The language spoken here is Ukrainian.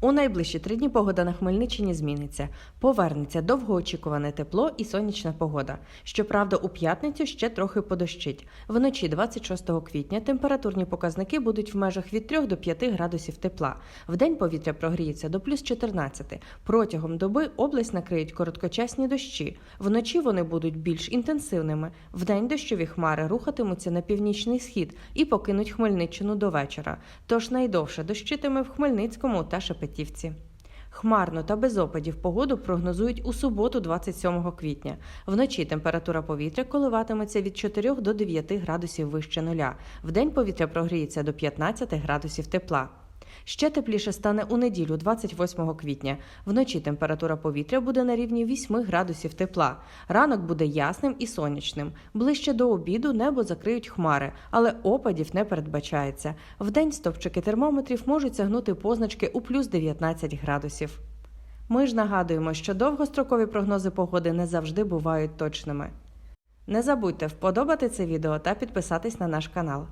У найближчі три дні погода на Хмельниччині зміниться. Повернеться довгоочікуване тепло і сонячна погода. Щоправда, у п'ятницю ще трохи подощить. Вночі 26 квітня температурні показники будуть в межах від 3 до 5 градусів тепла. Вдень повітря прогріється до плюс 14. Протягом доби область накриють короткочасні дощі. Вночі вони будуть більш інтенсивними. Вдень дощові хмари рухатимуться на північний схід і покинуть Хмельниччину до вечора. Тож найдовше дощитиме в Хмельницькому та Шепетівці. Хмарно та без опадів погоду прогнозують у суботу, 27 квітня. Вночі температура повітря коливатиметься від 4 до 9 градусів вище нуля. Вдень повітря прогріється до 15 градусів тепла. Ще тепліше стане у неділю, 28 квітня. Вночі температура повітря буде на рівні 8 градусів тепла. Ранок буде ясним і сонячним. Ближче до обіду небо закриють хмари, але опадів не передбачається. Вдень стовпчики термометрів можуть сягнути позначки у плюс 19 градусів. Ми ж нагадуємо, що довгострокові прогнози погоди не завжди бувають точними. Не забудьте вподобати це відео та підписатись на наш канал.